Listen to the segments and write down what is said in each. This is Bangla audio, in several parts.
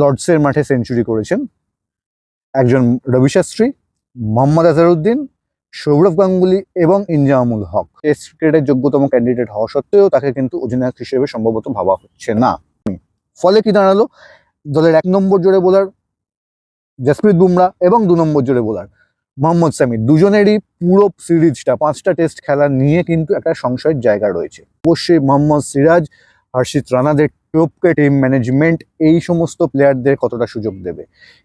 লর্ডসের মাঠে সেঞ্চুরি করেছেন। একজন রবি শাস্ত্রী মোহাম্মদ আজহারউদ্দিন সৌরভ গাঙ্গুলি এবং ইনজামুল হক। টেস্ট ক্রিকেটের যোগ্যতম ক্যান্ডিডেট হওয়া সত্ত্বেও তাকে কিন্তু অধিনায়ক হিসেবে সম্ভবত ভাবা হচ্ছে না। ফলে কি দাঁড়াল? দলের এক নম্বর জোরে বোলার জসপ্রীত বুমরা এবং দু নম্বর জোরে বোলার মোহাম্মদ সামি দুজনেরই পুরো সিরিজটা, পাঁচটা টেস্ট খেলা নিয়ে কিন্তু একটা সংশয়ের জায়গা রয়েছে। অবশ্যই মোহাম্মদ সিরাজ, হর্ষিত রানাদের টোপকে টিম ম্যানেজমেন্ট এই সমস্ত প্লেয়ারদের কতটা সুযোগ দেবে?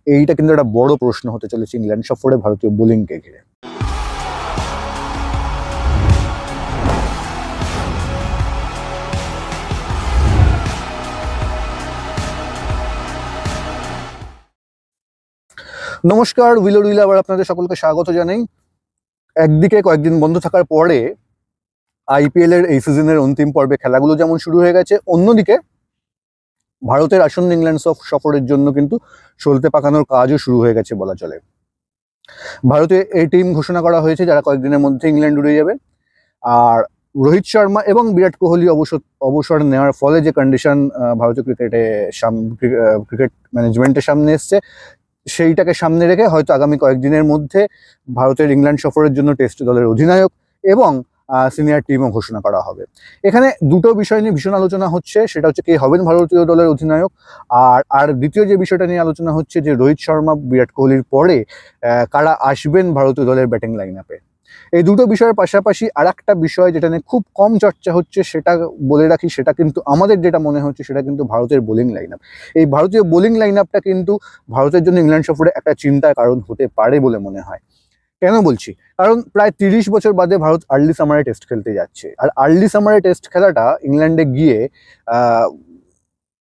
এইটা কিন্তু একটা বড় প্রশ্ন হতে চলেছে ইংল্যান্ড সফরে ভারতীয় বোলিংকে ঘিরে। নমস্কার উইলো উইল আবার আপনাদের সকলকে স্বাগত জানাই। একদিকে কয়েকদিন বন্ধ থাকার পরে আইপিএল এর এই সিজনের অন্তিম পর্বে খেলাগুলো যেমন শুরু হয়ে গেছে, অন্যদিকে ভারতের আসন্ন ইংল্যান্ড সফ সফরের জন্য কিন্তু সলতে পাকানোর কাজও শুরু হয়ে গেছে বলা চলে। ভারতে এই টিম ঘোষণা করা হয়েছে যারা কয়েকদিনের মধ্যে ইংল্যান্ড উড়ে যাবে। আর রোহিত শর্মা এবং বিরাট কোহলি অবসর অবসর নেওয়ার ফলে যে কন্ডিশন ভারতীয় ক্রিকেটে ক্রিকেট ম্যানেজমেন্টের সামনে এসছে, সেইটাকে সামনে রেখে হয়তো আগামী কয়েকদিনের মধ্যে ভারতের ইংল্যান্ড সফরের জন্য টেস্ট দলের অধিনায়ক এবং সিনিয়র টিমও ঘোষণা করা হবে। এখানে দুটো বিষয় নিয়ে ভীষণ আলোচনা হচ্ছে, সেটা হচ্ছে কে হবেন ভারতীয় দলের অধিনায়ক, আর আর দ্বিতীয় যে বিষয়টা নিয়ে আলোচনা হচ্ছে যে রোহিত শর্মা, বিরাট কোহলির পরে কারা আসবেন ভারতীয় দলের ব্যাটিং লাইন আপে এই দুটো বিষয়ের পাশাপাশি আর একটা বিষয় যেটা নিয়ে খুব কম চর্চা হচ্ছে, সেটা বলে রাখি, সেটা কিন্তু আমাদের যেটা মনে হচ্ছে, সেটা কিন্তু ভারতের বোলিং লাইন আপ এই ভারতীয় বোলিং লাইন আপটা কিন্তু ভারতের জন্য ইংল্যান্ড সফরে একটা চিন্তার কারণ হতে পারে বলে মনে হয়। কেন বলছি? কারণ প্রায় তিরিশ বছর বাদে ভারত আর্লি সামারে টেস্ট খেলতে যাচ্ছে। আর আর্লি সামারে টেস্ট খেলাটা ইংল্যান্ডে গিয়ে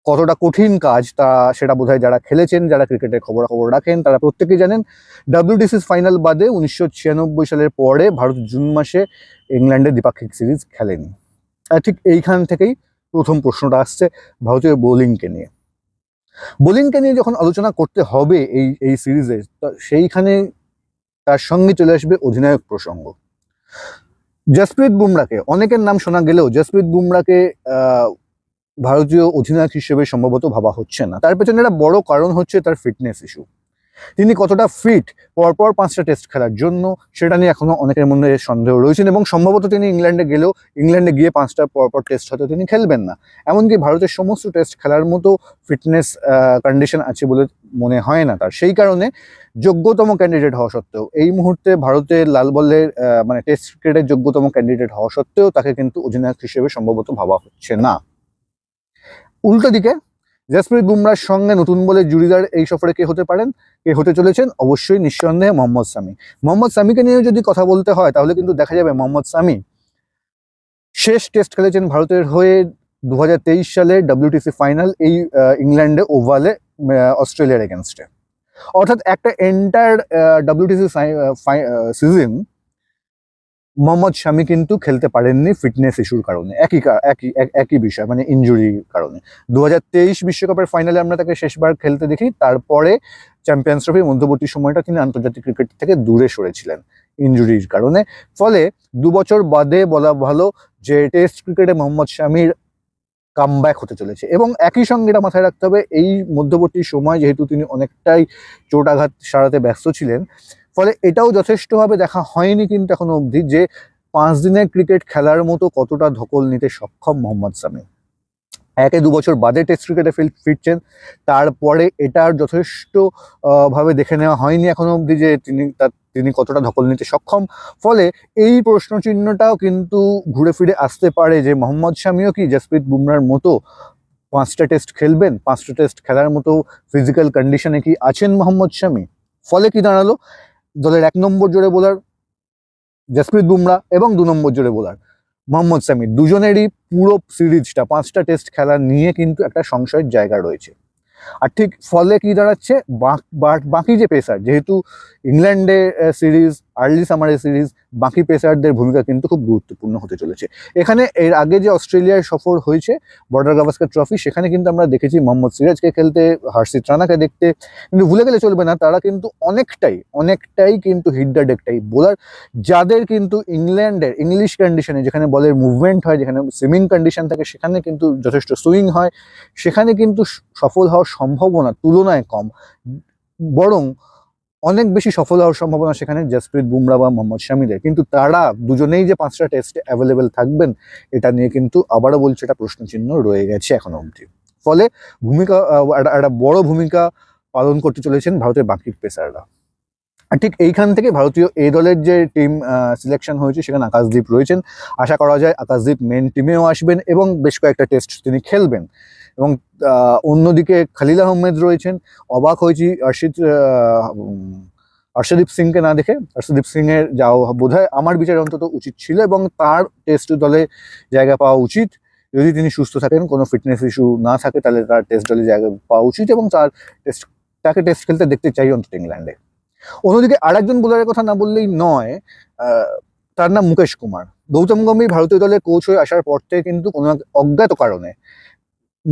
কতটা কঠিন কাজ তা সেটা বোধহয় যারা খেলেছেন, যারা ক্রিকেটের খবরাখবর রাখেন, তারা প্রত্যেকেই জানেন ডাব্লিউটিসিস ফাইনাল বাদে উনিশশো ছিয়ানব্বই সালের পরে ভারত জুন মাসে ইংল্যান্ডে দ্বিপাক্ষিক সিরিজ খেলেনি। ঠিক এইখান থেকেই প্রথম প্রশ্নটা আসছে ভারতীয় বোলিংকে নিয়ে। বোলিংকে নিয়ে যখন আলোচনা করতে হবে এই এই সিরিজে সেইখানে তার সঙ্গে চলে আসবে অধিনায়ক প্রসঙ্গ। জসপ্রীত বুমরাকে অনেকের নাম শোনা গেলেও জসপ্রীত বুমরাকে ভারতীয় অধিনায়ক হিসেবে সম্ভবত ভাবা হচ্ছে না। তার পেছনে একটা বড় কারণ হচ্ছে তার ফিটনেস ইস্যু তিনি কতটা ফিট পরপর পাঁচটা টেস্ট খেলার জন্য, সেটা নিয়ে এখনও অনেকের মধ্যে সন্দেহ রয়েছেন এবং সম্ভবত তিনি ইংল্যান্ডে গেলেও ইংল্যান্ডে গিয়ে পাঁচটা পরপর টেস্ট হয়তো তিনি খেলবেন না। এমনকি ভারতের সমস্ত টেস্ট খেলার মতো ফিটনেস কন্ডিশন আছে বলে মনে হয় না তার। সেই কারণে যোগ্যতম ক্যান্ডিডেট হওয়া সত্ত্বেও এই মুহূর্তে ভারতের লাল বলের মানে টেস্ট ক্রিকেটের যোগ্যতম ক্যান্ডিডেট হওয়া সত্ত্বেও তাকে কিন্তু অধিনায়ক হিসেবে সম্ভবত ভাবা হচ্ছে না। উল্টো দিকে জসপ্রীত বুমরার সঙ্গে নতুন বলে জুড়িদার এই সফরে কে হতে পারেন, কে হতে চলেছেন? অবশ্যই নিঃসন্দেহে মোহাম্মদ সামি। মোহাম্মদ সামিকে নিয়ে যদি কথা বলতে হয়, তাহলে কিন্তু দেখা যাবে মোহাম্মদ সামি শেষ টেস্ট খেলেছেন ভারতের হয়ে দুহাজার তেইশ সালে ডাব্লিউটিসি ফাইনাল এই ইংল্যান্ডে ওভালে অস্ট্রেলিয়ার এগেনস্টে অর্থাৎ একটা entire WTC season Mohammad Shami কিন্তু খেলতে পারেননি ফিটনেস ইস্যুর কারণে। একই একই এক- একই বিষয় মানে ইনজুরির কারণে। দু বিশ্বকাপের ফাইনালে আমরা তাকে শেষবার খেলতে দেখি, তারপরে চ্যাম্পিয়ন্স ট্রফির মধ্যবর্তী সময়টা তিনি আন্তর্জাতিক ক্রিকেট থেকে দূরে সরেছিলেন ইনজুরির কারণে। ফলে দু বছর বাদে বলা ভালো যে টেস্ট ক্রিকেটে মোহাম্মদ শামির কামব্যাক হতে চলেছে। এবং একই সঙ্গে এটা মাথায় রাখতে হবে, এই মধ্যবর্তী সময় যেহেতু তিনি অনেকটাই চোট আঘাত সারাতে ব্যস্ত ছিলেন ফলে এটাও যথেষ্টভাবে দেখা হয়নি কিন্তু এখনও অবধি যে পাঁচ দিনের ক্রিকেট খেলার মতো কতটা ধকল নিতে সক্ষম মোহাম্মদ সামি একে দু বছর বাদে টেস্ট ক্রিকেটে ফিরছেন, তারপরে এটার যথেষ্ট ভাবে দেখে নেওয়া হয়নি এখনও অবধি যে তিনি, তার, তিনি কতটা ধকল নিতে সক্ষম। ফলে এই প্রশ্নচিহ্নটাও কিন্তু ঘুরে ফিরে আসতে পারে যে মোহাম্মদ শামিও কি জসপ্রীত বুমরার মতো পাঁচটা টেস্ট খেলবেন, পাঁচটা টেস্ট খেলার মতো ফিজিক্যাল কন্ডিশনে কি আছেন মোহাম্মদ শামি ফলে কি দাঁড়াল? দলের এক নম্বর জোরে বোলার, জসপ্রীত বুমরা এবং দু নম্বর জোরে বোলার। মোহাম্মদ সামি দুজনেরই পুরো সিরিজটা, পাঁচটা টেস্ট খেলা নিয়ে কিন্তু একটা সংশয়ের জায়গা রয়েছে। আর ঠিক ফলে কি দাঁড়াচ্ছে? বাক- যে পেসার, যেহেতু ইংল্যান্ডে সিরিজ আর্লি সামারের সিরিজ বাকি পেসারদের ভূমিকা কিন্তু খুব গুরুত্বপূর্ণ হতে চলেছে। এখানে এর আগে যে অস্ট্রেলিয়ার সফর হয়েছে বর্ডার গাভাস্কার ট্রফি সেখানে কিন্তু আমরা দেখেছি মোহাম্মদ সিরাজকে খেলতে হর্ষিত রানাকে দেখতে। কিন্তু ভুলে গেলে চলবে না, তারা কিন্তু অনেকটাই অনেকটাই কিন্তু হিট হিডার ডেকটাই বোলার যাদের কিন্তু ইংল্যান্ডের ইংলিশ কন্ডিশনে যেখানে বলের মুভমেন্ট হয়, যেখানে সুইমিং কন্ডিশন থাকে, সেখানে কিন্তু যথেষ্ট সুইং হয়। সেখানে কিন্তু সফল হওয়ার সম্ভাবনা তুলনায় কম। বরং অনেক বেশি সফল হওয়ার সম্ভাবনা সেখানে জসপ্রীত বুমরা বা মোহাম্মদ শামিদের। কিন্তু তারা দুজনেই যে পাঁচটা টেস্টে অ্যাভেলেবেল থাকবেন, এটা নিয়ে কিন্তু আবারও বলছে, এটা প্রশ্নচিহ্ন রয়ে গেছে এখনও অবধি। ফলে ভূমিকা একটা বড় ভূমিকা পালন করতে চলেছেন ভারতের বাকি পেসাররা। ঠিক এইখান থেকে ভারতীয় এই দলের যে টিম সিলেকশন হয়েছে, সেখানে আকাশদীপ রয়েছেন। আশা করা যায় আকাশদীপ মেন টিমেও আসবেন এবং বেশ কয়েকটা টেস্ট তিনি খেলবেন। এবং অন্যদিকে খালিল আহমেদ রয়েছেন। অবাক হয়েছি অর্ষিত হর্ষদীপ সিংকে না দেখে। হর্ষদীপ সিং এর যাওয়া বোধহয় আমার বিচারে অন্তত উচিত ছিল এবং তার টেস্ট দলে জায়গা পাওয়া উচিত। যদি তিনি সুস্থ থাকেন, কোনো ফিটনেস ইস্যু না থাকে, তাহলে তার টেস্ট দলে জায়গা পাওয়া উচিত এবং তার টেস্ট তাকে টেস্ট খেলতে দেখতে চাই অন্তত ইংল্যান্ডে। অন্যদিকে আরেকজন বোলারের কথা না বললেই নয় তার নাম মুকেশ কুমার। গৌতম গম্ভীর ভারতীয় দলের কোচ হয়ে আসার পর থেকে কিন্তু কোনো অজ্ঞাত কারণে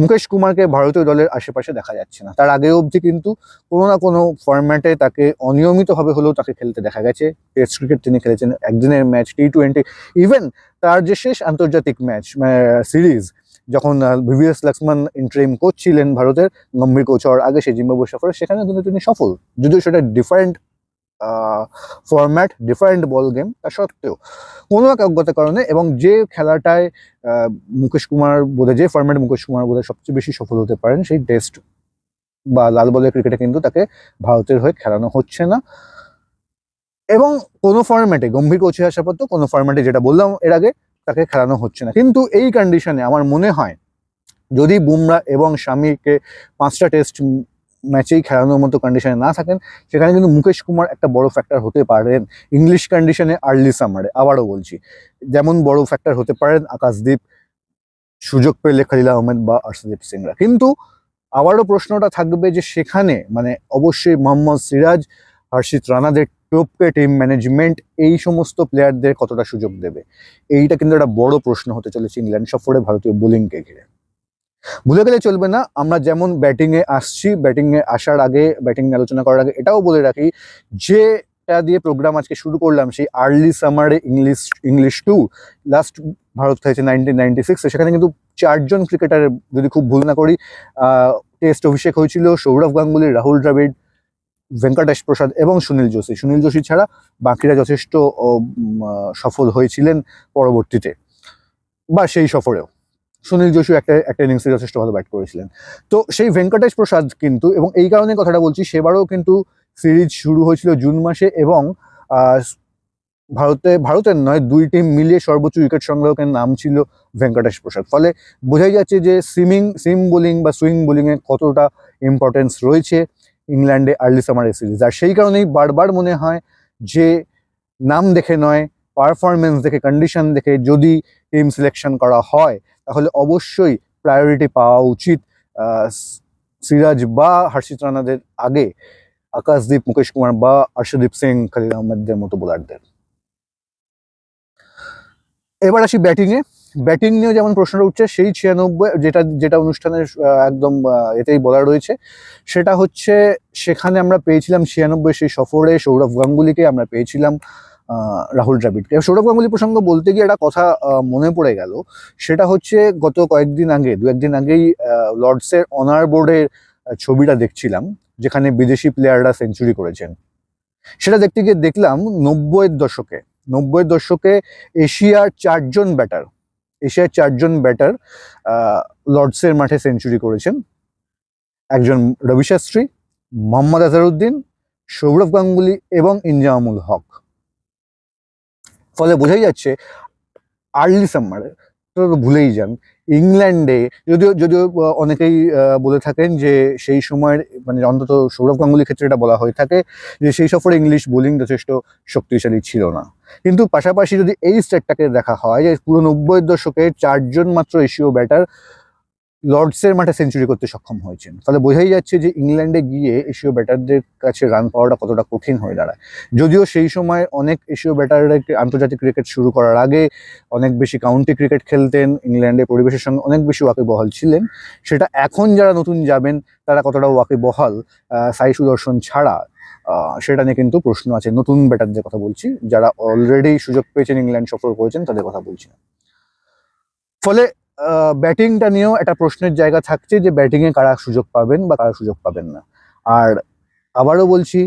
মুকেশ কুমারকে ভারতীয় দলের আশেপাশে দেখা যাচ্ছে না। তার আগে অবধি কিন্তু কোনো না কোনো ফরম্যাটে তাকে অনিয়মিতভাবে হলেও তাকে খেলতে দেখা গেছে। টেস্ট ক্রিকেট তিনি খেলেছেন একদিনের ম্যাচ টি টোয়েন্টি ইভেন তার যে শেষ আন্তর্জাতিক ম্যাচ সিরিজ যখন ভিভিএস লক্ষ্মণ ইন্টারিম কোচ ছিলেন ভারতের, গম্ভীর কোচ হওয়ার আগে সেই জিম্বাবু সফরে, সেখানে কিন্তু তিনি সফল, যদিও সেটা different format different ball game তা সত্ত্বেও কোনো এক অজ্ঞাত কারণে এবং যে খেলাটায় মুকেশ কুমার বোধহয়, যে ফরম্যাট মুকেশ কুমার বোধহয় সবচেয়ে বেশি সফল হতে পারেন, সেই টেস্ট বা লাল বলের ক্রিকেটে কিন্তু তাকে ভারতের হয়ে খেলানো হচ্ছে না। এবং কোনো ফরম্যাটে গম্ভীর কোচে আসার পর তো কোনো ফরম্যাটে যেটা বললাম এর আগে, তাকে খেলানো হচ্ছে না। কিন্তু এই কন্ডিশনে আমার মনে হয়, যদি বুমরা এবং স্বামীকে পাঁচটা টেস্ট ম্যাচেই খেলানোর মতো কন্ডিশনে না থাকেন, সেখানে কিন্তু মুকেশ কুমার একটা বড় ফ্যাক্টর হতে পারেন। ইংলিশ কন্ডিশনে আর্লি সামারে আবারও বলছি। যেমন বড় ফ্যাক্টর হতে পারেন আকাশদীপ, সুযোগ পেলে খালিল আহমেদ বা আর্শদীপ সিংরা। কিন্তু আবারও প্রশ্নটা থাকবে যে সেখানে মানে অবশ্যই মোহাম্মদ সিরাজ, হর্ষিত রানাদের টোপকে টিম ম্যানেজমেন্ট এই সমস্ত প্লেয়ারদের কতটা সুযোগ দেবে? এইটা কিন্তু একটা বড় প্রশ্ন হতে চলেছে ইংল্যান্ড সফরে ভারতীয় বোলিংকে ঘিরে। ভুলে গেলে চলবে না। আমরা যেমন ব্যাটিং এ আসছি ব্যাটিং এ আসার আগে ব্যাটিং নিয়ে আলোচনা করার আগে এটাও বলে রাখি যেটা দিয়ে প্রোগ্রাম আজকে শুরু করলাম সেই early সামারে English English to last Bharat খেলেছে নাইনটিন নাইনটি সিক্সে সেখানে কিন্তু চারজন ক্রিকেটার যদি খুব ভুল না করি টেস্ট অভিষেক হয়েছিল সৌরভ গাঙ্গুলি, রাহুল দ্রাবিড়, ভেঙ্কটেশ প্রসাদ এবং সুনীল যোশী। সুনীল যোশী ছাড়া বাকিরা যথেষ্ট সফল হয়েছিলেন পরবর্তীতে বা সেই সফরেও। সুনীল যোশী একটা একটা ইনিংসে যথেষ্ট ভালো ব্যাট করেছিলেন। তো সেই ভেঙ্কটেশ প্রসাদ কিন্তু, এবং এই কারণে কথাটা বলছি, সেবারও কিন্তু সিরিজ শুরু হয়েছিল জুন মাসে এবং ভারতে, ভারতের নয়, দুই টিম মিলিয়ে সর্বোচ্চ উইকেট সংগ্রাহকের নাম ছিল ভেঙ্কটেশ প্রসাদ। ফলে বোঝাই যাচ্ছে যে সুইমিং সিম বোলিং বা সুইং বোলিংয়ে কতটা ইম্পর্টেন্স রয়েছে ইংল্যান্ডে আর্লি সামারের সিরিজ আর সেই কারণেই বারবার মনে হয় যে নাম দেখে নয় পারফরমেন্স দেখে কন্ডিশন দেখে যদি টিম সিলেকশন করা হয় তাহলে অবশ্যই প্রায়োরিটি পাওয়া উচিত সিরাজ বা হর্ষিত রানাদের আগে আকাশদীপ, মুকেশ কুমার বা হর্ষদীপ সিং, খালিদ আহমেদদের মতো বোলারদের। এবার আসি ব্যাটিংয়ে ব্যাটিং নিয়ে যেমন প্রশ্নটা উঠছে, সেই ছিয়ানব্বই, যেটা যেটা অনুষ্ঠানের একদম এতেই বলা রয়েছে, সেটা হচ্ছে, সেখানে আমরা পেয়েছিলাম ছিয়ানব্বই, সেই সফরে সৌরভ গাঙ্গুলিকে আমরা পেয়েছিলাম। রাহুল দ্রাবিড়কে। সৌরভ গাঙ্গুলি প্রসঙ্গ বলতে গিয়ে একটা কথা মনে পড়ে গেল। সেটা হচ্ছে গত কয়েকদিন আগে, দু একদিন আগেই লর্ডসের অনার বোর্ডের ছবিটা দেখছিলাম, যেখানে বিদেশি প্লেয়াররা সেঞ্চুরি করেছেন। সেটা দেখতে গিয়ে দেখলাম নব্বইয়ের দশকে। নব্বইয়ের দশকে এশিয়ার চারজন ব্যাটার এশিয়ার চারজন ব্যাটার লর্ডসের মাঠে সেঞ্চুরি করেছেন। একজন রবি শাস্ত্রী, মোহাম্মদ আজহারউদ্দিন সৌরভ গাঙ্গুলি এবং ইনজামুল হক। ফলে বোঝাই যাচ্ছে আর্লি সাম্মারে তো ভুলেই যান। ইংল্যান্ডে যদিও যদিও অনেকেই বলে থাকেন যে সেই সময়ের মানে অন্তত সৌরভ গাঙ্গুলির ক্ষেত্রে এটা বলা হয়ে থাকে যে সেই সফরে ইংলিশ বোলিং যথেষ্ট শক্তিশালী ছিল না। কিন্তু পাশাপাশি যদি এই স্টেটটাকে দেখা হয় যে পুরো নব্বই দশকে চারজন মাত্র এশীয় ব্যাটার লর্ডসের মাঠে সেঞ্চুরি করতে সক্ষম হয়েছেন। ফলে বোঝাই যাচ্ছে যে ইংল্যান্ডে গিয়ে এশীয় ব্যাটারদের কাছে রান পাওয়াটা কতটা কঠিন হয়ে দাঁড়ায়। যদিও সেই সময় অনেক এশীয় ব্যাটাররা আন্তর্জাতিক ক্রিকেট শুরু করার আগে অনেক বেশি কাউন্টি ক্রিকেট খেলতেন ইংল্যান্ডের পরিবেশের সঙ্গে অনেক বেশি ওয়াকিবহাল ছিলেন। সেটা এখন যারা নতুন যাবেন তারা কতটা ওয়াকিবহাল আহ, সাই সুদর্শন ছাড়া সেটা নিয়ে কিন্তু প্রশ্ন আছে নতুন ব্যাটারদের কথা বলছি। যারা অলরেডি সুযোগ পেয়েছেন ইংল্যান্ড সফর করেছেন তাদের কথা বলছি না। ফলে ব্যাটিংটা নিয়েও একটা প্রশ্নের জায়গা থাকছে যে ব্যাটিংয়ে কারা সুযোগ পাবেন বা কারা সুযোগ পাবেন না। আর আবারও বলছি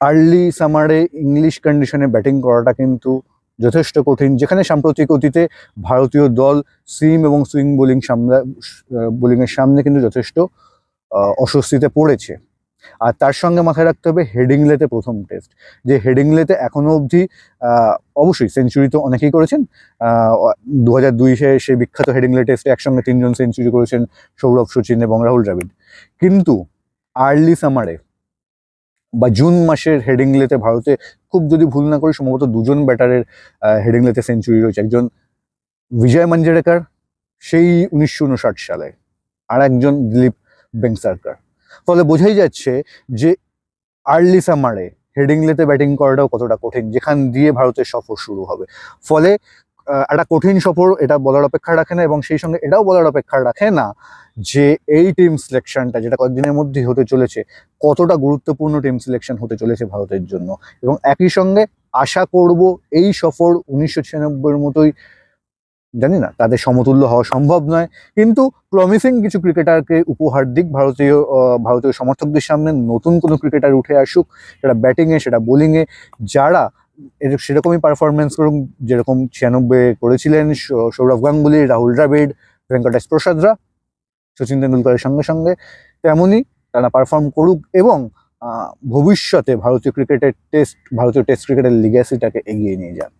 আর্লি সামারে ইংলিশ কন্ডিশনে ব্যাটিং করাটা কিন্তু যথেষ্ট কঠিন। যেখানে সাম্প্রতিক অতীতে ভারতীয় দল সিম এবং সুইং বোলিং সামলা বোলিংয়ের সামনে কিন্তু যথেষ্ট অস্বস্তিতে পড়েছে। আর তার সঙ্গে মাথায় রাখতে হবে হেডিংলেতে প্রথম টেস্ট। যে হেডিংলেতে এখনও অবধি অবশ্যই সেঞ্চুরি তো অনেকেই করেছেন দু হাজার দুই সেই বিখ্যাত হেডিংলে টেস্টে একসঙ্গে তিনজন সেঞ্চুরি করেছেন সৌরভ সচিন এবং রাহুল দ্রাবিড। কিন্তু আর্লি সামারে বা জুন মাসের হেডিংলেতে ভারতে খুব যদি ভুল না করি সম্ভবত দুজন ব্যাটারের হেডিংলেতে সেঞ্চুরি রয়েছে। একজন বিজয় মঞ্জরেকার, সেই উনিশশো উনষাট সালে আর একজন দিলীপ বেংসারকার। ফলে বোঝাই যাচ্ছে যে আর্লি সামারে হেডিংলেতে ব্যাটিং করাটাও কতটা কঠিন, যেখান দিয়ে ভারতের সফর শুরু হবে। ফলে একটা কঠিন সফর এটা বলার অপেক্ষা রাখে না এবং সেই সঙ্গে এটাও বলার অপেক্ষা রাখে না যে এই টিম সিলেকশনটা যেটা কয়েকদিনের মধ্যেই হতে চলেছে, কতটা গুরুত্বপূর্ণ টিম সিলেকশন হতে চলেছে ভারতের জন্য। এবং একই সঙ্গে আশা করব এই সফর উনিশশো মতোই জানি না, তাদের সমতুল্য হওয়া সম্ভব নয়। কিন্তু প্রমিসিং কিছু ক্রিকেটারকে উপহার দিক, ভারতীয় ভারতীয় সমর্থকদের সামনে নতুন কোনো ক্রিকেটার উঠে আসুক, সেটা ব্যাটিংয়ে সেটা বোলিংয়ে যারা সেরকমই পারফরমেন্স করুক, যেরকম ছিয়ানব্বই করেছিলেন সৌরভ গাঙ্গুলি, রাহুল দ্রাবিড়, ভেঙ্কটেশ প্রসাদরা, সচিন তেন্ডুলকরের সঙ্গে সঙ্গে তেমনই তারা পারফর্ম করুক এবং ভবিষ্যতে ভারতীয় ক্রিকেটের টেস্ট ভারতীয় টেস্ট ক্রিকেটের লিগ্যাসিটাকে এগিয়ে নিয়ে যাক।